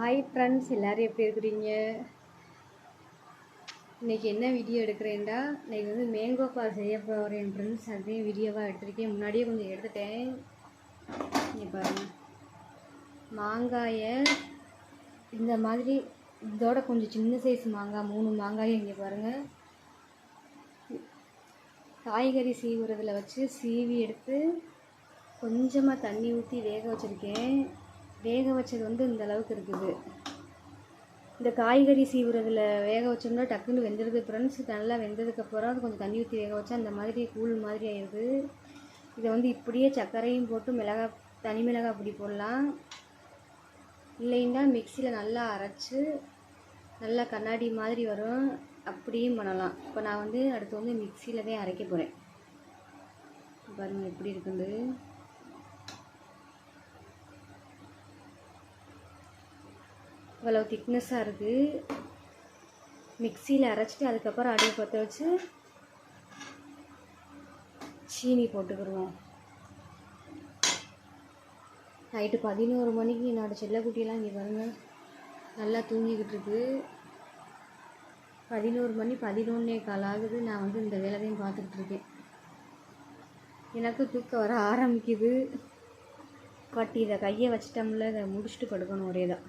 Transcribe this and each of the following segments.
Hi friends எல்லோரும் எப்படி இருக்கிறீங்க? இன்றைக்கி என்ன வீடியோ எடுக்கிறேன்டா? இன்றைக்கி வந்து மேங்கோ பால் செய்ய போகிறேன் ஃப்ரெண்ட்ஸ் அதையும் வீடியோவாக எடுத்திருக்கேன். முன்னாடியே கொஞ்சம் எடுத்துட்டேன். இப்போ மாங்காயை இந்த மாதிரி இதோட கொஞ்சம் சின்ன சைஸ் மாங்காய் மூணு மாங்காயை இங்கே பாருங்கள் காய்கறி சீவுறதில் வச்சு சீவி எடுத்து கொஞ்சமாக தண்ணி ஊற்றி வேக வச்சுருக்கேன். வேக வச்சது வந்து இந்த அளவுக்கு இருக்குது. இந்த காய்கறி சீவுறதுல வேக வச்சோம்னா டக்குன்னு வெந்துடுது ஃப்ரெண்ட்ஸ் நல்லா வெந்ததுக்கப்புறம் அது கொஞ்சம் தண்ணி ஊற்றி வேக வச்சா அந்த மாதிரி கூழ் மாதிரி ஆயிடுது இதை வந்து இப்படியே சர்க்கரையும் போட்டு மிளகா தனி மிளகாய் பொடி போடலாம். இல்லைன்னா மிக்சியில் நல்லா அரைச்சி நல்லா கண்ணாடி மாதிரி வரும். அப்படியும் பண்ணலாம். இப்போ நான் வந்து அடுத்து வந்து மிக்சியில் தான் அரைக்க போகிறேன் பாருங்கள் எப்படி இருக்குது. இவ்வளோ திக்னஸ்ஸாக இருக்குது மிக்சியில் அரைச்சிட்டு அதுக்கப்புறம் அடுப்பு பற்ற வச்சு சீனி போட்டுக்கிடுவோம் நைட்டு பதினோரு மணிக்கு என்னோடய செல்லக்குட்டியெல்லாம் இங்கே பாருங்கள் நல்லா தூங்கிக்கிட்டு இருக்கு. பதினோரு மணி பதினொன்னே கால் ஆகுது. நான் வந்து இந்த வேலையையும் பார்த்துக்கிட்டு இருக்கேன். எனக்கு தூக்கம் வர ஆரம்பிக்குது. பட் இதை கையை வச்சிட்டோம்ல இதை முடிச்சுட்டு படுக்கணும் ஒரே தான்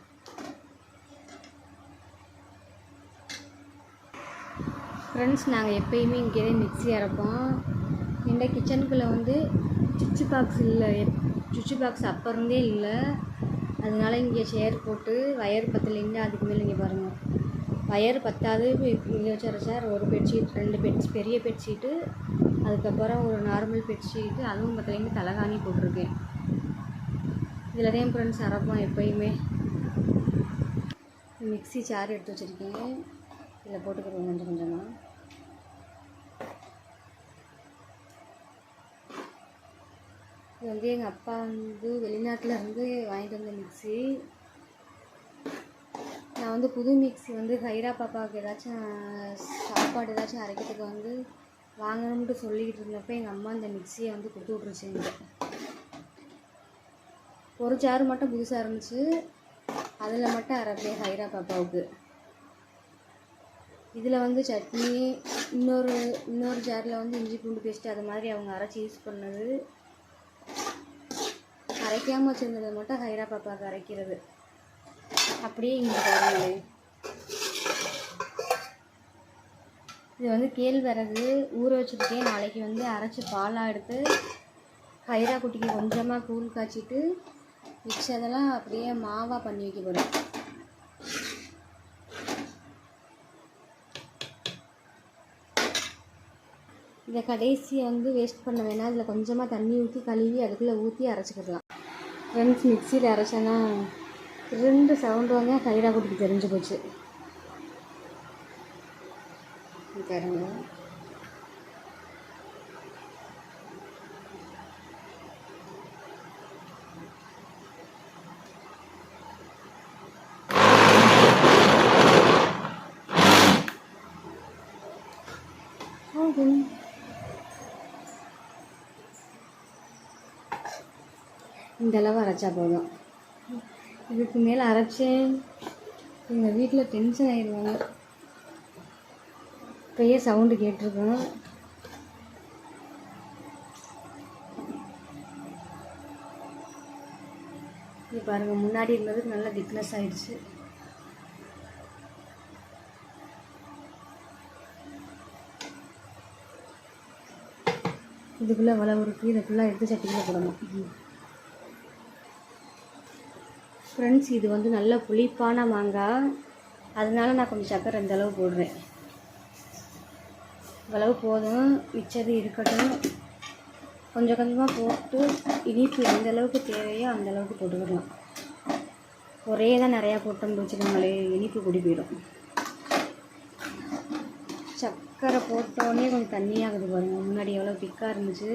ஃப்ரெண்ட்ஸ் நாங்கள் எப்பயுமே இங்கே தான் மிக்ஸி அரைப்போம். இந்த கிச்சனுக்குள்ளே வந்து சுவிட்சு பாக்ஸ் இல்லை. எப் சுவிட்சு பாக்ஸ் அப்போ இருந்தே இல்லை. அதனால இங்கே சேர் போட்டு வயர் பத்தலைங்க அதுக்கு மேலே இங்கே பாருங்கள் வயர் பத்தாது. இங்கே வச்சு அரைச்சார் ஒரு பெட்ஷீட் ரெண்டு பெட் பெரிய பெட்ஷீட்டு அதுக்கப்புறம் ஒரு நார்மல் பெட்ஷீட்டு அதுவும் பத்தலைங்க தலகாணி போட்டிருக்கேன். இதில் தான் ஃப்ரெண்ட்ஸ் அரைப்போம் எப்பயுமே. மிக்ஸி சேர் எடுத்து வச்சுருக்கேன். இதில் போட்டுக்கிறோம் கொஞ்சம் கொஞ்சமாக இது வந்து எங்கள் அப்பா வந்து வெளிநாட்டில் இருந்து வாங்கிட்டு வந்த மிக்ஸி நான் வந்து புது மிக்ஸி வந்து ஹைரா பாப்பாவுக்கு ஏதாச்சும் சாப்பாடு ஏதாச்சும் அரைக்கிறதுக்கு வந்து வாங்கணும்ட்டு சொல்லிக்கிட்டு இருந்தப்போ எங்கள் அம்மா இந்த மிக்ஸியை வந்து கொடுத்து விட்ருச்சுங்க ஒரு சாறு மட்டும் புதுசாக இருந்துச்சு. அதில் மட்டும் அரைப்பேன் ஹைரா பாப்பாவுக்கு. இதில் வந்து சட்னி இன்னொரு இன்னொரு ஜாரில் வந்து இஞ்சி பூண்டு பேஸ்ட்டு அது மாதிரி அவங்க அரைச்சி யூஸ் பண்ணது. அரைக்காமல் வச்சுருந்தது மட்டும் ஹைரா பாப்பாவுக்கு அரைக்கிறது அப்படியே இங்கே பாருங்களே. இது வந்து கேழ்வரகு ஊற வச்சுருக்கேன் நாளைக்கு வந்து அரைச்சி பாலாக எடுத்து ஹைரா குட்டிக்கு கொஞ்சமாக கூழ் காய்ச்சிட்டு மிச்சதெல்லாம் அப்படியே மாவாக பண்ணி வைக்க போகிறேன் இதை கடைசியை வந்து வேஸ்ட் பண்ண வேணாம். அதில் கொஞ்சமாக தண்ணி ஊற்றி கழுவி அதுக்குள்ளே ஊற்றி அரைச்சிக்கிடலாம் ஃப்ரெண்ட்ஸ் மிக்சியில் அரைச்சேன்னா ரெண்டு சவுண்டு வந்து கைடா குட்டிக்கு தெரிஞ்சு போச்சு. பாருங்க போதும் இந்த அளவு அரைச்சா போதும். இதுக்கு மேலே அரைச்சேன் எங்கள் வீட்டில் டென்ஷன் ஆயிடுவாங்க. இப்போயே சவுண்டு கேட்டிருக்கோம். இது பாருங்கள் முன்னாடி இருந்ததுக்கு நல்லா திக்னஸ் ஆகிடுச்சு இதுக்குள்ளே வளவு இருக்குது இதை ஃபுல்லாக எடுத்து சட்டிக்குள்ளே போடணும். ஃப்ரெண்ட்ஸ் இது வந்து நல்ல புளிப்பான மாங்காய் அதனால நான் கொஞ்சம் சக்கரை இந்த அளவு போடுறேன். இவ்வளவு போதும். மிச்சது இருக்கட்டும். கொஞ்சம் கொஞ்சமாக போட்டு இனிப்பு எந்த அளவுக்கு தேவையோ அந்த அளவுக்கு போட்டுக்கலாம். ஒரே தான் நிறையா போட்டோம்னு வச்சுக்கோங்களே இனிப்பு குடி போயிடும். சக்கரை போட்டோடனே கொஞ்சம் தண்ணியாகுது பாருங்கள் முன்னாடி எவ்வளோ திக்காக இருந்துச்சு.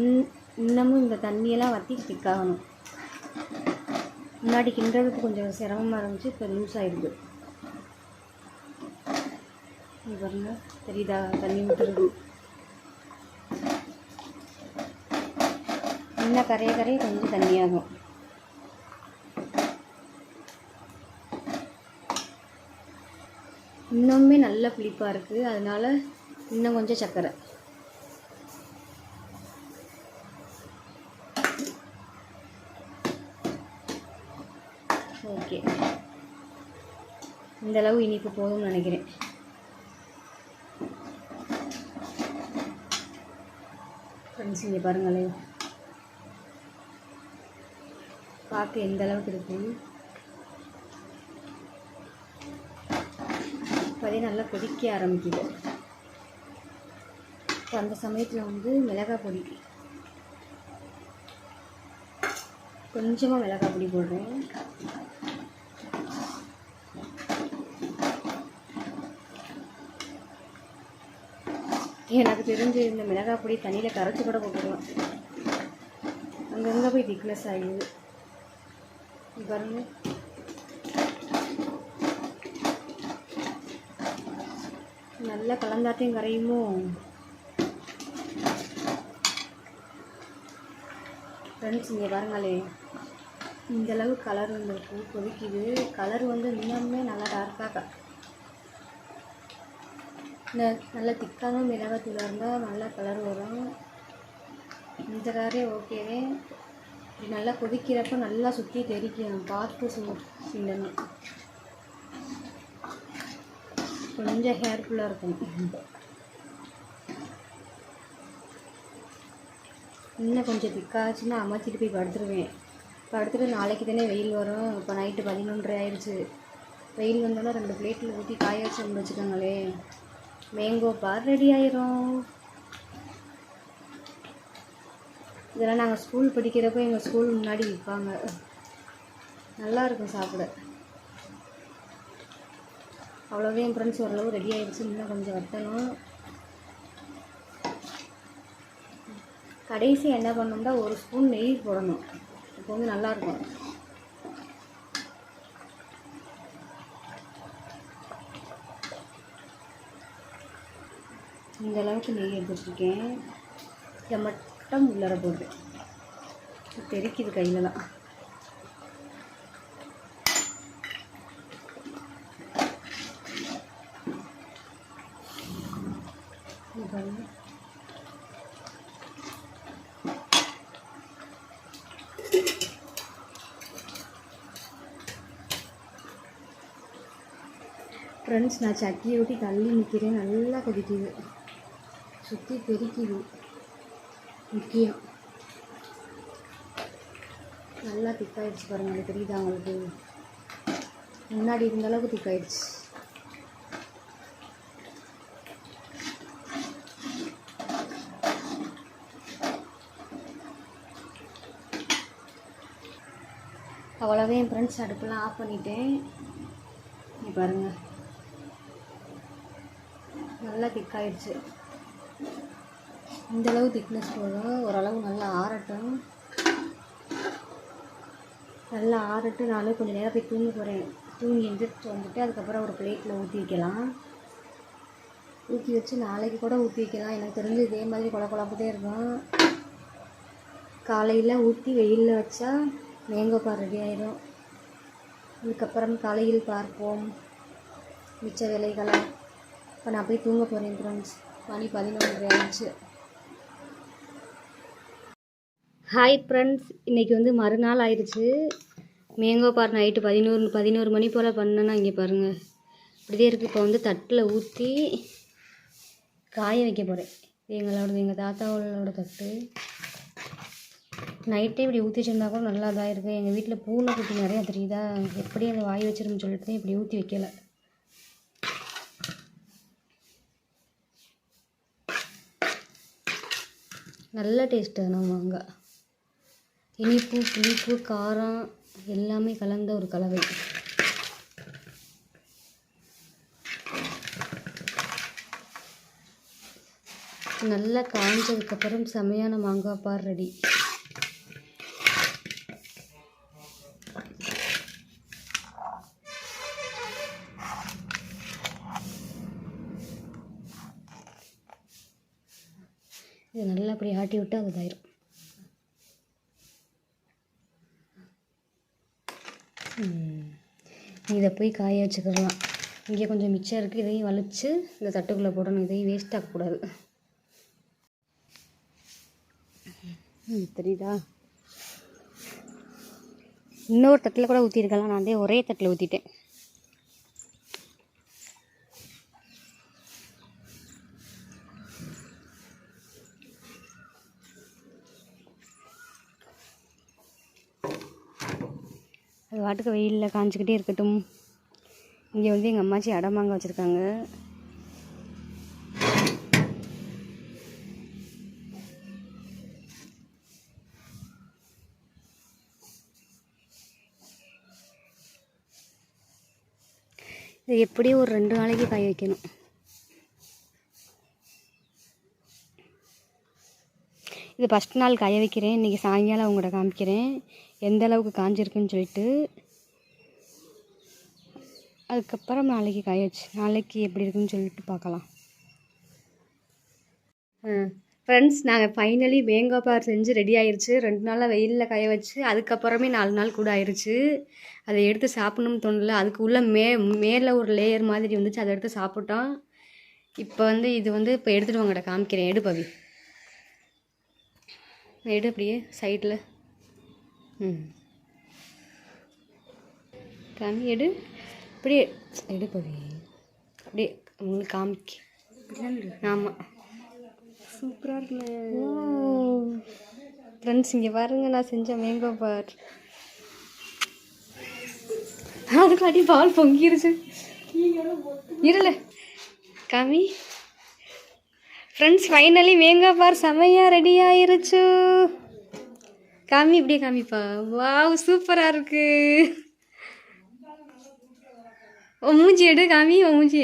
இன் இன்னமும் இந்த தண்ணியெல்லாம் வற்றி திக்காகணும் முன்னாடி கிண்டுறதுக்கு கொஞ்சம் சிரமமாக இருந்துச்சு இப்போ லூஸ் ஆகிடுது பாருங்க தெரியுதா? தண்ணி ஊற்றுறது இன்னும் கரைய கரைய கொஞ்சம் தண்ணியாகும் இன்னுமே நல்லா புளிப்பாக இருக்குது அதனால் இன்னும் கொஞ்சம் சர்க்கரை ஓகே. இந்தளவு இனிப்பு போதும்னு நினைக்கிறேன். ஃப்ரெண்ட்ஸ் இங்கே பாருங்களேன் பார்க்க எந்த அளவுக்கு இருக்குன்னு இப்போதே நல்லா கொதிக்க ஆரம்பிக்குது. இப்போ அந்த சமயத்தில் வந்து மிளகாய் பொடி. கொஞ்சமாக மிளகாய் பொடி போடுறேன். எனக்கு தெரிஞ்சு இந்த மிளகாய் பொடி தண்ணியில் கரைச்சி கூட போட்டுடலாம் அங்கங்கே போய் திக்னஸ் ஆகிடுது இங்க பாருங்க. நல்லா கலந்தாத்தையும் கரையுமோ? ஃப்ரெண்ட்ஸ் இங்கே பாருங்களே. இந்தளவு கலர் வந்து கொதிக்குது. கலர் வந்து இன்னுமே நல்லா டார்க்காக இந்த நல்ல திக்கான மிளகாத்தூளாக இருந்தால் நல்லா கலர் வரும். இந்த கலரே ஓகேவே நல்லா கொதிக்கிறப்ப நல்லா சுற்றி தெரிக்கணும். பார்த்து சிந்தணும். கொஞ்சம் ஹேர்ஃபுல்லாக இருக்கும் இன்னும் கொஞ்சம் திக்காச்சுன்னா அமைச்சிட்டு போய் படுத்துருவேன். படுத்துட்டு நாளைக்கு தானே வெயில் வரும். இப்போ நைட்டு பதினொன்றரை ஆயிடுச்சு. வெயில் வந்தோன்னா ரெண்டு பிளேட்டில் ஊற்றி காய வச்சு வச்சுக்கோங்களேன். மேங்கோ பார் ரெடி ஆயிரும். இதெல்லாம் நாங்கள் ஸ்கூல் படிக்கிறப்போ எங்கள் ஸ்கூல் முன்னாடி விற்பாங்க. நல்லா இருக்கும் சாப்பிட. அவ்வளோவே என் ஃப்ரெண்ட்ஸ் ஓரளவு ரெடி ஆகிடுச்சு இன்னும் கொஞ்சம் வத்தணும் கடைசி என்ன பண்ணோம்னா ஒரு ஸ்பூன் நெய் போடணும். இப்போ வந்து நல்லாயிருக்கும் இந்த அளவுக்கு நெய் எடுத்து வச்சுருக்கேன் இதை மட்டும் உள்ளர போடுது தெரிக்குது கையிலலாம் தான். ஃப்ரெண்ட்ஸ் நான் சட்டியை ஊட்டி தள்ளி நிற்கிறேன் நல்லா கொதிக்குது. சுற்றி பெருக்கிது முக்கியம். நல்லா திக்காயிடுச்சு பாருங்கள் அது தெரியுதா உங்களுக்கு? முன்னாடி இருந்த அளவுக்கு திக்காயிடுச்சு அவ்வளோவே என் ஃப்ரெண்ட்ஸ் அடுப்பெல்லாம் ஆஃப் பண்ணிட்டேன். நீ பாருங்கள் நல்லா திக்காயிடுச்சு இந்தளவு திக்னஸ் போதும் ஓரளவு நல்லா ஆறட்டும். நல்லா ஆறட்டு நானும் கொஞ்சம் நேரம் போய் தூங்கி போகிறேன் தூங்கி எழுந்திரிச்சு வந்துட்டு அதுக்கப்புறம் ஒரு பிளேட்டில் ஊற்றி வைக்கலாம். ஊற்றி வச்சு நாளைக்கு கூட ஊற்றி வைக்கலாம். எனக்கு தெரிஞ்சு இதே மாதிரி குழ குழப்பதே இருக்கும். காலையில் ஊற்றி வெயிலில் வச்சா மேங்கோ பார் ரெடி ஆயிடும் அதுக்கப்புறம் காலையில் பார்ப்போம். மிச்ச வேலைகளை. இப்போ நான் போய் தூங்க போகிறேன் ஃப்ரெண்ட்ஸ் மணி பதினொன்று ஆயிடுச்சு. ஹாய் ஃப்ரெண்ட்ஸ் இன்றைக்கி வந்து மறுநாள் ஆயிடுச்சு. மேங்கோ பார் நைட்டு பதினோரு பதினோரு மணி போல் பண்ணேன்னா இங்கே பாருங்கள் இப்படிதே இருக்குது இப்போ வந்து தட்டில் ஊற்றி காய வைக்க போகிறேன் எங்களோட எங்கள் தாத்தாவோட தட்டு. நைட்டே இப்படி ஊற்றி வச்சுருந்தா கூட நல்லா தான் இருக்குது எங்கள் வீட்டில் பூனை குட்டி நிறையா தெரியுதா? எப்படி அதை வாய் வச்சிருன்னு சொல்லிட்டு தான் இப்படி ஊற்றி வைக்கல. நல்ல டேஸ்ட்டு நம்ம அங்கே. இனிப்பு புளிப்பு காரம் எல்லாமே கலந்த ஒரு கலவை. நல்லா காஞ்சதுக்கப்புறம் செமையான மாங்காய் பார் ரெடி. இது நல்லா அப்படி ஆட்டி விட்டு அது இதாயிரும் இதை போய் காய வச்சுக்கலாம். இங்கே கொஞ்சம் மிச்சம் இருக்குது இதையும் வலிச்சு இந்த தட்டுக்குள்ளே போடணும். இதையும் வேஸ்ட் ஆக்கக்கூடாது தெரியுதா? இன்னொரு தட்டில் கூட ஊற்றிருக்கலாம் நான் வந்து ஒரே தட்டில் ஊற்றிட்டேன் அது வாட்டுக்கு வெயிலில் காஞ்சிக்கிட்டே இருக்கட்டும். இங்கே வந்து எங்கள் அம்மாச்சி அடமாங்க வச்சுருக்காங்க. இது எப்படியும் ஒரு ரெண்டு நாளைக்கு காய வைக்கணும். இது ஃபஸ்ட் நாள் காய வைக்கிறேன். இன்றைக்கி சாயங்காலம் உங்கள்கிட்ட காமிக்கிறேன். எந்த அளவுக்கு காஞ்சிருக்குன்னு சொல்லிட்டு. அதுக்கப்புறம் நாளைக்கு காய வச்சு நாளைக்கு எப்படி இருக்குன்னு சொல்லிட்டு பார்க்கலாம். ஃப்ரெண்ட்ஸ் நாங்கள் ஃபைனலி மேங்கோ பார் செஞ்சு ரெடி ஆயிடுச்சு ரெண்டு நாளாக வெயிலில் காய வச்சு அதுக்கப்புறமே நாலு நாள் கூட ஆயிடுச்சு அதை எடுத்து சாப்பிடணும்னு தோணல. அதுக்கு உள்ள மே மேலே ஒரு லேயர் மாதிரி வந்துச்சு. அதை எடுத்து சாப்பிட்டோம். இப்போ வந்து இது வந்து இப்போ எடுத்துகிட்டு வாங்கடா காமிக்கிறேன். எடு பவி. எடு அப்படியே சைடில் ம். காமி எடு. அப்படியே எடு பவி. அப்படியே உங்களுக்கு காமிக்க. ஆமாம் சூப்பராக இருக்குல்ல ஃப்ரெண்ட்ஸ் இங்கே பாருங்க நான் செஞ்ச மேங்கோ பார் அதுக்காட்டி பால் பொங்கிருச்சு. இருல காமி ஃப்ரெண்ட்ஸ் ஃபைனலி வேங்கப்பார் செமையாக ரெடி ஆயிருச்சு. காமி இப்படியே காமிப்பா. வாவ் சூப்பராக இருக்கு. ஓ மூஞ்சி எடு காமி ஓ மூஞ்சி.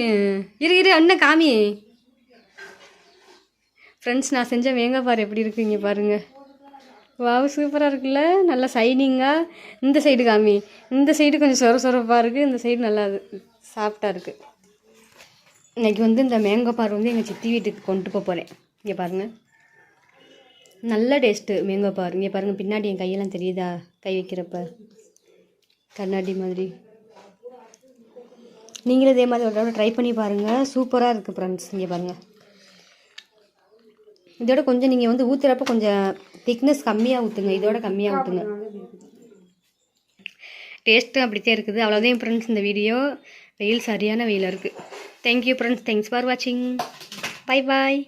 இரு இரு அண்ணன் காமி. ஃப்ரெண்ட்ஸ் நான் செஞ்ச வேங்கப்பார் எப்படி இருக்கு இங்கே பாருங்க. வாவ் சூப்பராக இருக்குல்ல. நல்லா சைனிங்காக இந்த சைடு காமி. இந்த சைடு கொஞ்சம் சொர சொரப்பாக இருக்குது இந்த சைடு நல்லா சாஃப்டாக இருக்குது இன்றைக்கி வந்து இந்த மேங்கோ பார் வந்து எங்கள் சித்தி வீட்டுக்கு கொண்டு போக போகிறேன் இங்கே பாருங்கள் நல்ல டேஸ்ட்டு மேங்கோ பார் இங்கே பாருங்கள் பின்னாடி என் கையெல்லாம் தெரியுதா? கை வைக்கிறப்ப. கண்ணாடி மாதிரி. நீங்களும் இதே மாதிரி ஒரு தடவை ட்ரை பண்ணி பாருங்கள் சூப்பராக இருக்குது ஃப்ரெண்ட்ஸ் இங்கே பாருங்கள் இதோட கொஞ்சம் நீங்கள் வந்து ஊற்றுறப்ப கொஞ்சம் திக்னஸ் கம்மியாக ஊற்றுங்க இதோட கம்மியாக ஊற்றுங்க டேஸ்ட்டும் அப்படித்தான் இருக்குது. அவ்வளோதான் ஃப்ரெண்ட்ஸ் இந்த வீடியோ வெயில் சரியான வெயிலாக இருக்குது தேங்க்யூ ஃப்ரெண்ட்ஸ் தேங்க்ஸ் ஃபார் வாட்சிங் பை பாய்